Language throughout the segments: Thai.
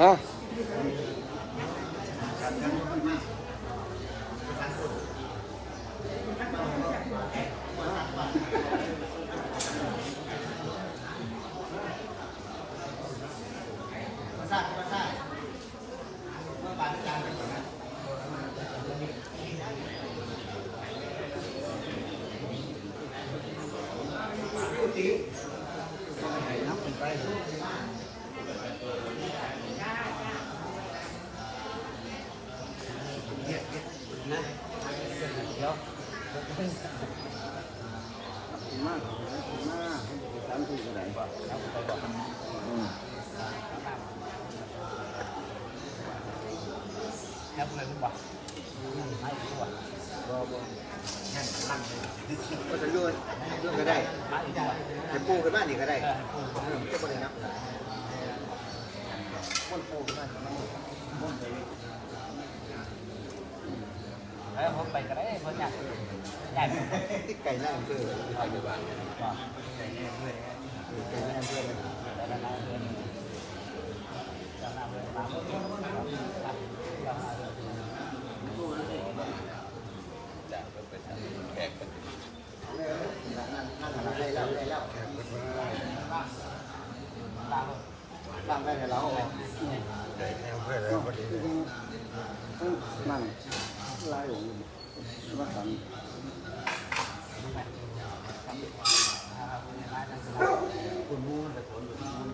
ฮะมากมากสามสี่กระไดอืม แล้วเลยทุกวันไม่ทุกวันบ่บ่แค่นั่งเลยก็จะด้วยด้วยก็ได้มาอีกทุกวันแต่ปูกันบ้านนี่ก็ได้เออปูเออจะบ่ได้นับคนปูมาคนไปแล้วผมไปก็ได้เพราะอยากอยากที่ไก่หน้าอำเภอคอยดูบ้างก็ใจแน่ด้วยไก่หน้าอำเภอเลยแล้วก็น้าเพื่อนเจ้าหน้าเพื่อนมาเพื่อนครับเจ้าหน้าเพื่อนจะไปทำแขกกั นนั่นนั่นนั่นได้แล้วได้แล้วตามตั้งได้ให้เราเอาใหญ่แนวเพื่อนแล้วพอดีเลยนั่นลายองค์มาสันคุณมูนแต่ผลอยู่ที่มูน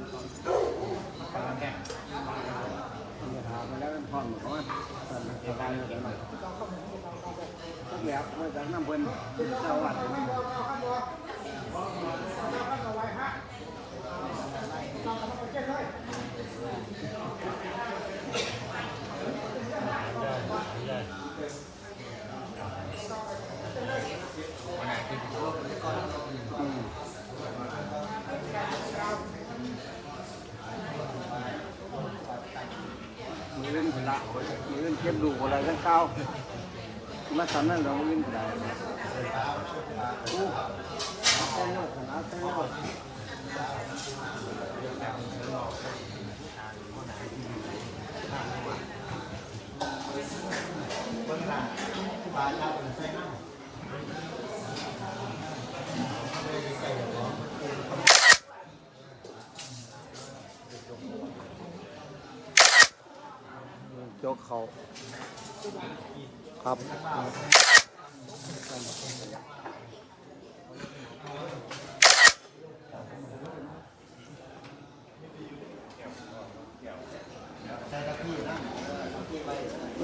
กำลังแข่งมันจะถามมาแล้วมันพร้อมเพราะว่าสันสบายเลยหน่อย ทุกแบบมาจากน้ำเพิ่นเจ้าวัดอืมมือเล่นผละมือเล่นเก็บดูอะไรกันเก้า มาสันนั่นเรามือเล่นได้เลกนะยกเขา ครับ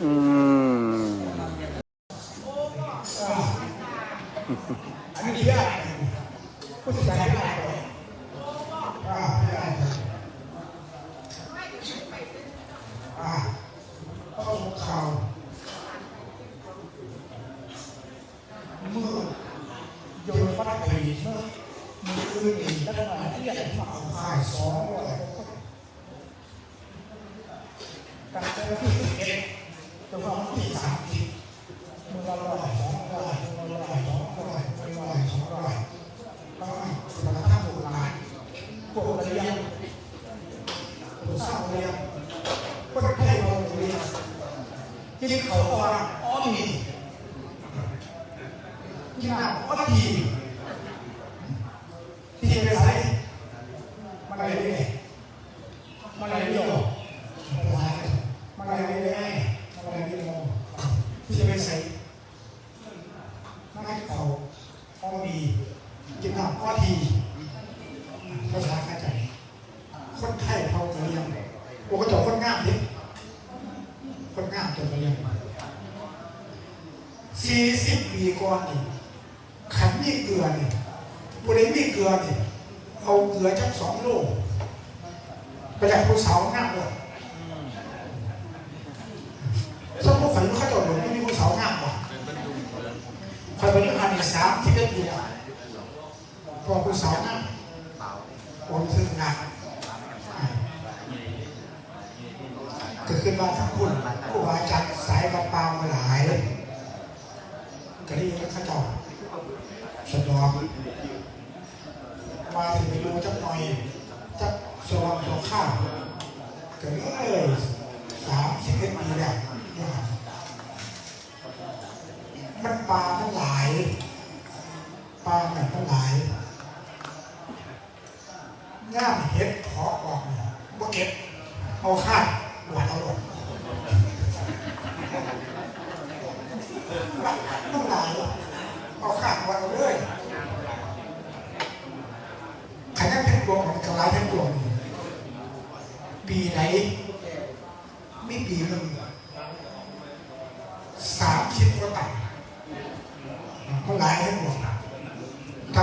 อืม อันนี้ได้ผู้จัดการได้อ่าไม่ได้อ่าเข้าข่าวเมื่อ โยนวัดไปเมื่อมืออื่นอีกแล้วก็มาที่ไหนมาเอาข่ายสองร้อยตั้งแต่วันที่สิบเอ็ดจนถึงวันที่สามสิบมือละร้อยสองร้อยมือละร้อยสองร้อยมือละร้อยสองร้อยก็มาทำบุญหลานพวกเราเรียนผู้สร้างเรียนคนไทยเราเรียนที่เขาว่าอ้อมีที่น่าอ้อทีไปใส่มาอะไรเนี่ยมาอะไรเนี่ยมาอะไรเนี่ยมาอะไรเนี่ยที่จะไปใส่มาให้เขา อ้อมีกินน้ำอ้อทีภาษาเข้าใจ คนไทยเขาจะเรียนโอ้ก็จะคนง่ามดิคนง่ามจะเรียนสี่สิบปีก่อนนี่ขันมีเกลือนี่บริมีเกลือนี่เอาเกลือจักสองโลไปจากภูเสาหน้าเลยามที่เป็นเดียวพอภูเสาหน้าโอนซึ่งหนักเกิดขึ้นมาทั้งคุณผู้วาจัดสายกระเป๋ามาหลายกระดิ่งข้าเจ้าสะดวกมาถึงไปดูจักหน่อยจักสว่างสวข้าวเกิดเลย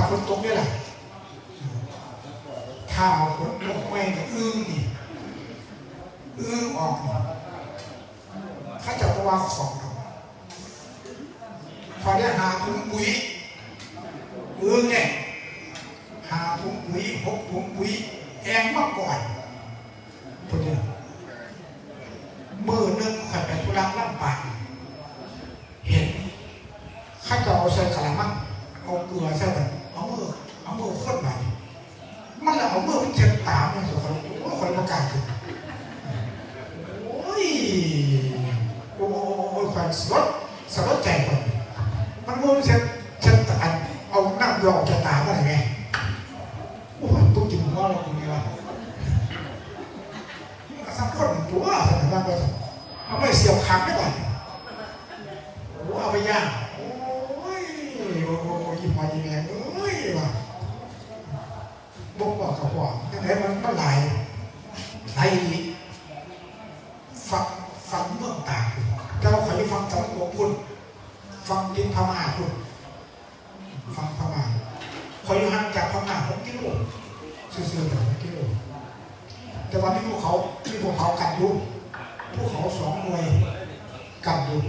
ฝนตกเนี่แหละถ้าเอาฝนตกไม่ก็อึ้งนี่อึ้งออกนี่ข้าเจะตัววางของเราพอได้หาถุงปุ๋ยอึ้งเนี่ยหาถุงปุ๋ยหกถุงปุ๋ยแองมาก่อนคนเดียวมือหนึงข่อยไปทุรังลำปางเห็นข้าเจะเอาใส่กระมัง โหแฟนสลดสลดใจคนมันมัวมันเจ็บเจ็บตาเอาน้ำยอกจะตาอะไรไงโอ้ยตุ๊กจิ๋มว่าเราคุณไงวะสักคนตัวสถาบันไปเอาไปเสียบขังได้ก่อนโอ้เอาไปย่างโอ้ยโอ้โหยิ้มมายิ้มแย้มเอ้ยว่ะบอกบอกกับบอกแต่ไหนมันมันหลายในฟังฟังเมืองต่างเราขอย ฟังตะวันตกพุ่นฟังดินพม่าพุ่นฟังพม่าขอยอยู่ห่างจากพม่าหกกิโลซื่อๆแต่หกกิโลแต่ว่ามีภูเขามีภูเขากันยู่ภูเขาสองหน่วยกันยู่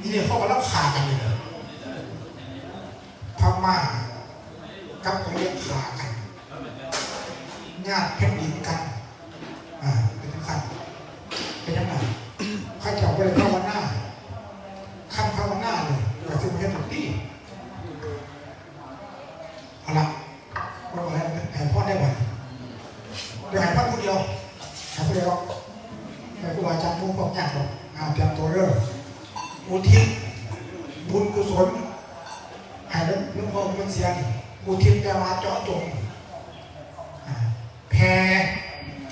นี่เนี่ยเขากำลังขากันเลยพม่ากับเขาเรียกขากันญาติแผ่นดินกันอ่า เป็นสำคัญเป็นยังไงข้าเจ้าไปเลยภาวนาขั้นภาวนาเลยแต่ซึ่งเป็นถูกที่เอาละว่าอะไรแผ่พ่อได้ไหมเดี๋ยวให้พ่อคนเดียวให้คนเดียวให้ครูอาจารย์ผู้บอกยากหรอกอ่า เตรียมตัวเด้ออุทิศบุญกุศลให้หลวงพ่อเป็นเสียงอุทิศแปลว่าเจาะจงแพ้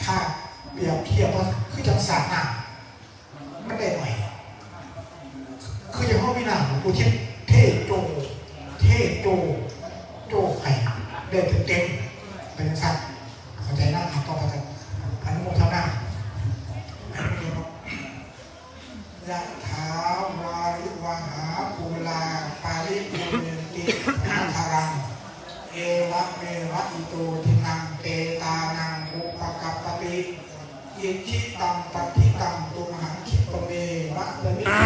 ถ้าเปรียบเทียบว่าคือจังสาดน้ำมันได้หน่อย คืออย่างห้องวินาอุทิศเทโจเทโจโจไข่ได้เต็มๆเป็นสัตว์ะเม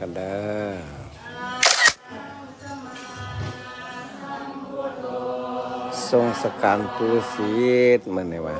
กันเด้อทรงสการปูสีดมันนี่วะ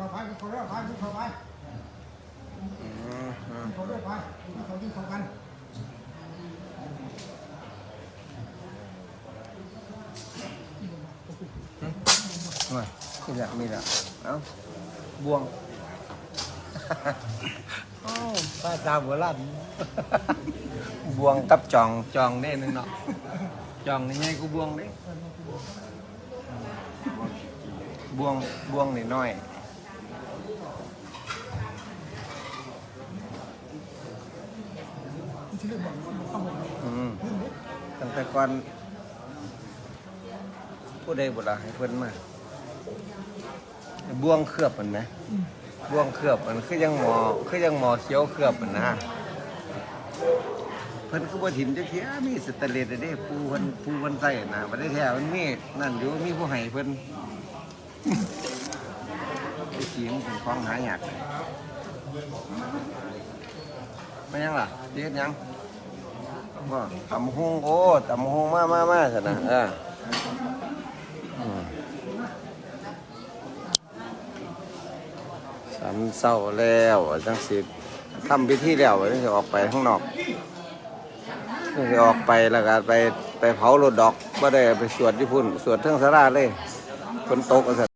เข้าไปมึงเข้าเรื่องไปมึงเข้าไปมึงเข้าเรื่องไปมึงเข้ายิ่งเข้ากันมานี่แหละมีละเอ้าบวงภาษาโบราณบวงกับจองจองได้นึงเนาะจองนี่ไงกูบวงเด้บวงบวงนี่น้อย อืมตั้งแต่ก่อนผู้ใดบุตรให้เพิ่นมาบ่วงเคลือบมันไหมบวงเคลือบมันคือยังหมอคือยังหมอเขียวเคลือบมันนะเพิ่นคือบ่ถิ่มจักเทียมีสเตเลสเด้ปูเพิ่นปูเพิ่นใส่นะบ่ได้แท้มันมีนั่นอยู่มีผู้ให้เพิ่นไอ้สีมันเป็นของหายากไม่ยังล่ะเรียกยัง ว่าตำหงโอ้ตำหงมามามาสินะเอออืมสันเศร้าแล้วจังสิทำพิธีแล้วจังสิออกไปข้างนอกจังสิออกไปแล้วก็ไปไปเผารถดอกบ่ได้ไปสวดญี่ปุ่นสวดเทิงสาราเลยฝนตกก็